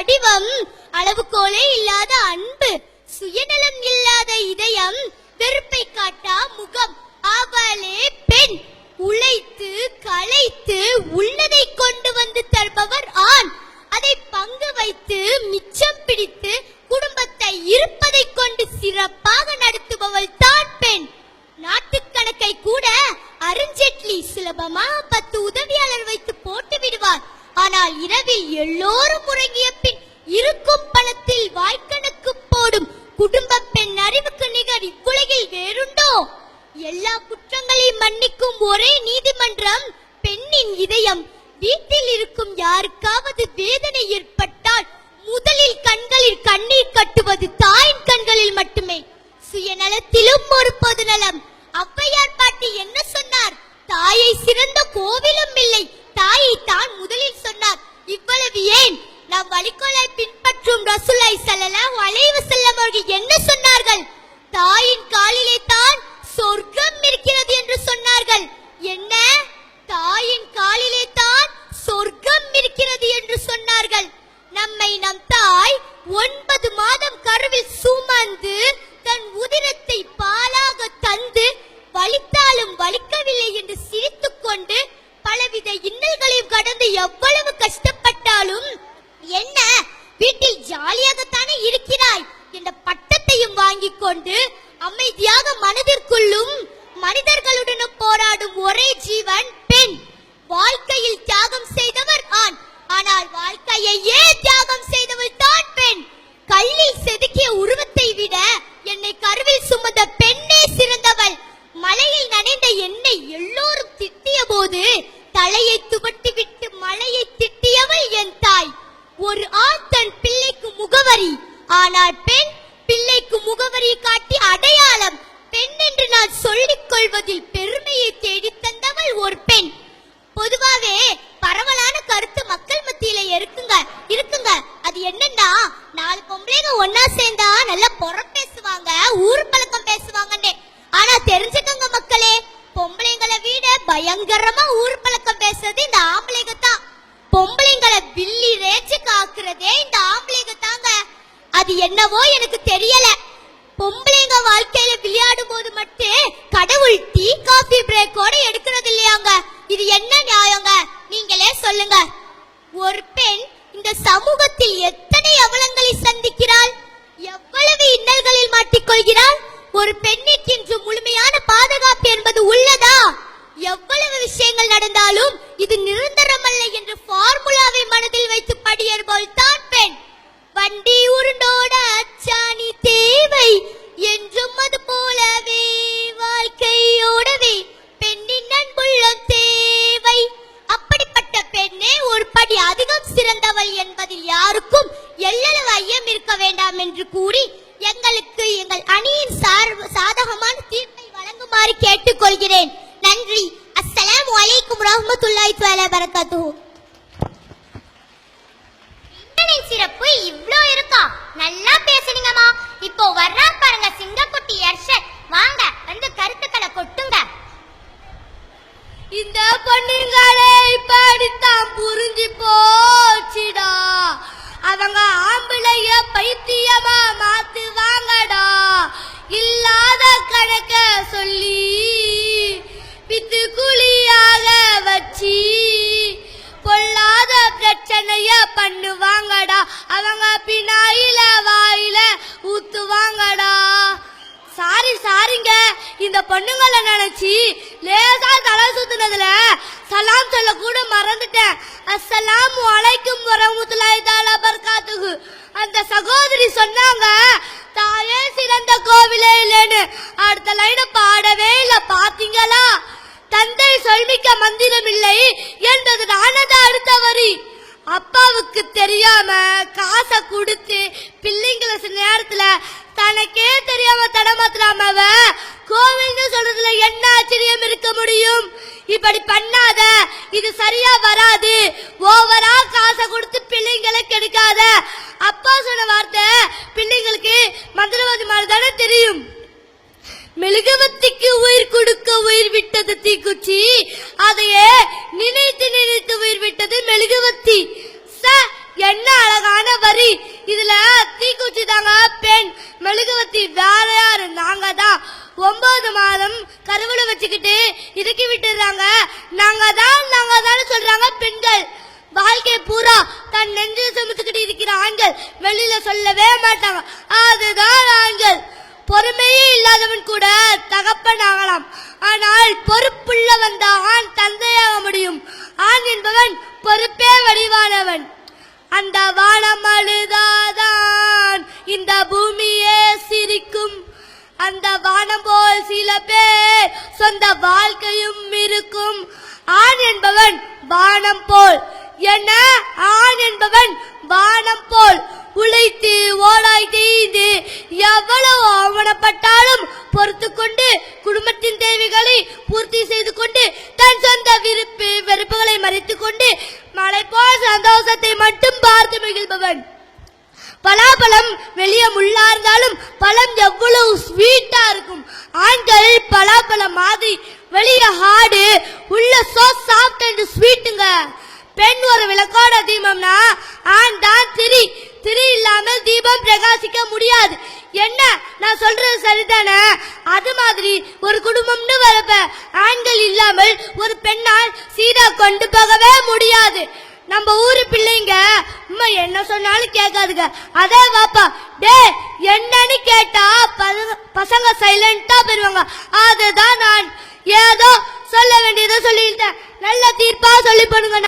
வடிவம். அளவுகோலே இல்லாத அன்பு சுயநலம் இல்லாத இதயம் வெறுப்பை காட்டா முகம் அவளே பெண். உழைத்து களைத்து உள்ளதை கொண்டு வந்து தருபவர் ஆண். அதை பங்கு வைத்து மிச்சம் பிடித்து குடும்பத்தை இருப்பதை கொண்டு சிறப்பாக நடத்துபவள் தான் பெண். நாட்டுக்கணக்கை கூட அருண்ஜேட்லி சுலபமா பத்து உதவியாளர் வைத்து போட்டு விடுவார். ஆனால் இரவில் எல்லோரும் உறங்கிய பின் இருக்கும் பணத்தில் வாய்க்கணக்கு போடும் குடும்ப பெண் அறிவுக்கு நிகர் இவ்வுலகில் வேறுண்டோ? எல்லா குற்றங்களையும் மன்னிக்கும் ஒரே நீதிமன்றம் பெண்ணின் இதயம். வீட்டில் இருக்கும் யாருக்காவது வேதனை ஏற்படும் முதலில் கண்களில் கண்ணீர் கட்டுவது தாயின் கண்களில் மட்டுமே சுயநலத்திலும் ஒரு பொதுநலம் ஔவையார் பாட்டி என்ன சொன்னார் தாயை சிறந்த கோவிலும் இல்லை தாயை தான் முதலில் சொன்னார் இவ்வளவு ஏன் நம் வழிகோலை பின்பற்றும் ரசூலை செல்லலாம் வளைவு செல்லம் அவர்கள் என்ன சொன்னார்கள்? தாயின் காலிலே தான் சொர்க்கம் இருக்கிறது என்று சொன்னார்கள். என்ன? தாயின் காலிலே தான் சொர்க்கம் இருக்கிறது என்று சொன்னார்கள். என்ன? வீட்டில் ஜாலியாகத்தானே இருக்கிறாய்? என்ற பட்டத்தையும் வாங்கிக் கொண்டு அமைதியாக மனதிற்குள்ளும் மனிதர்களுடனும் போராடும் ஒரே ஜீவன் பெண். வாழ்க்கையில் தியாகம் செய்தவர் ஆண். ஆனால் வாழ்க்கையையே தியாகம் செய்தவள் தான் பெண். கல்லில் செதுக்கிய உருவத்தை விட என்னை கருவில் சுமந்த பெண்ணே சிறந்தவள். மலையில் நனைந்த என்னை எல்லோரும் திட்டிய போது தலையை துவட்டி விட்டு மலையை திட்டியவள் என் தாய் ஒரு ஆண் தன் பிள்ளைக்கு முகவரி ஆனால் பெண் பிள்ளைக்கு முகவரி காட்டி அடையாளம். பெண் என்று நான் சொல்லிக் கொள்வதில் பெருமையை தேடி தந்தவள் ஒரு பெண். பொதுவாவே பரவலான கருத்து மக்கள் மத்தியில இருக்குங்க இருக்குங்க. அது என்னன்னா நாலு பொம்பளைங்க ஒன்னா சேர்ந்தா நல்லா பொறக்க கடவுள் டீ காஃபி பிரேக்கோட எடுக்கிறது இல்லையாங்க? இது என்ன நியாயங்க? நீங்களே சொல்லுங்க. ஒரு பெண் இந்த சமூகத்தில் எத்தனை அவலங்களை சந்திக்கிறாள்? எவ்வளவு இன்னல்களில் மாட்டிக்கொள்கிறாள்? ஒரு பெண்ணுக்கு இன்று முழுமையான பாதுகாப்பு என்பது உள்ளதா? எவ்வளவு விஷயங்கள் நடந்தாலும் இது நிரந்தரமல்ல என்ற ஃபார்முலாவை மனதில் சிறந்தவள் என்பதில் யாருக்கும் எல்லளவு ஐயம் இருக்க வேண்டாம் என்று கூறி எங்களுக்கு எங்கள் அணியின் சார் சாதகமான தீர்ப்பை வழங்குமாறு கேட்டுக்கொள்கிறேன். நன்றி. அஸ்ஸலாமு வலைக்கும் ரஹ்மத்துல்லாஹி தஆலா பரகாத்துஹு சிந்தனை சிறப்பு இவ்ளோ இருக்கா? நல்லா பேசுனீங்கம்மா. இப்போ வர்றா பாருங்க சிங்கக்குட்டி எர்ஷத் வாங்க வந்து கருத்துக்களை கொட்டுங்க. இந்த பொண்ணுங்களே இப்படித்தான் புரிஞ்சு போ அஸ்ஸலாமு அலைக்கும் வரஹ்மத்துல்லாஹி தஆலா பரகாத்துஹு அந்த சகோதரி சொன்னாங்க தாயே சிறந்த கோவிலே இல்லைன்னு. அடுத்த லைனை பாடவே இல்ல பாத்தீங்களா? தந்தை சொல்மிக்க மந்திரம் இல்லை என்றது நானது அடுத்த வரி. அப்பாவுக்கு தெரியாம காசை கொடுத்து பிள்ளைங்கள சில நேரத்துல தனக்கே தெரியாம தடமாத்துறாம அவ? கோவில்னு சொல்றதுல என்ன ஆச்சரியம் இருக்க முடியும்? இப்படி பண்ணாத. இது சரியா வராது. ஓவரா காசை கொடுத்து பிள்ளைங்களை கெடுக்காத. அப்பா சொன்ன வார்த்தை பிள்ளைங்களுக்கு மந்திரவாதி மாதிரி தானே தெரியும். மெழுகுவத்திக்கு உயிர் கொடுக்க உயிர் விட்டது தீக்குச்சி. அதையே நினைத்து நினைத்து உயிர் விட்டது மெழுகுவத்தி வாழ்க்கை பூரா தன் நெஞ்சில் சுமத்துக்கிட்டு இருக்கிற ஆண்கள் வெளியில சொல்லவே மாட்டாங்க. அதுதான் ஆண்கள். பொறுமையே இல்லாதவன் கூட தகப்பன் ஆகலாம். ஆனால் பொறுப்புள்ள வந்த ஆண் தந்தையாக முடியும். ஆண் என்பவன் பொறுப்பே வடிவானவன். அந்த வானம் அழுதாதான் இந்த பூமியே சிரிக்கும். அந்த வானம் போல் சில பேர் சொந்த வாழ்க்கையும் இருக்கும். ஆண் என்பவன் வானம் போல் என்ன ஆண் என்பவன் வானம் போல் உழைத்து ஓடாய் தேய்ந்து எவ்வளவு அவமானப்பட்டாலும் பொறுத்து கொண்டு குடும்பத்தின் தேவைகளை பூர்த்தி செய்து கொண்டு தன் சொந்த விருப்பு வெறுப்புகளை மறைத்துக் கொண்டு மலை போல் சந்தோஷத்தை மட்டும் பார்த்து மகிழ்பவன். பலாபலம் வெளியே முள்ளா இருந்தாலும் பழம் எவ்வளவு ஸ்வீட்டா இருக்கும். ஆண்கள் பலாப்பழம் மாதிரி வெளியே ஹார்டு உள்ள சோ சாஃப்ட் அண்ட் ஸ்வீட்டுங்க பெண் ஒரு விளக்கோட தீபம்னா ஆண் தான் திரி. திரு இல்லாமல் தீபம் பிரகாசிக்க முடியாது. என்ன? நான் சொல்றது சரிதானே? அது மாதிரி ஒரு குடும்பம்னு வரப்ப ஆண்கள் இல்லாமல் ஒரு பெண்ணால் சீரா கொண்டு போகவே முடியாது. நம்ம ஊரு பிள்ளைங்க அம்மா என்ன சொன்னாலும் கேட்காதுங்க. அதே வாப்பா டே என்னன்னு கேட்டா பசங்க- பசங்க சைலண்டா போயிருவாங்க. அதுதான் நான் ஏதோ சொல்ல வேண்டியதை சொல்லிட்டேன். நல்ல தீர்ப்பா சொல்லி பண்ணுங்க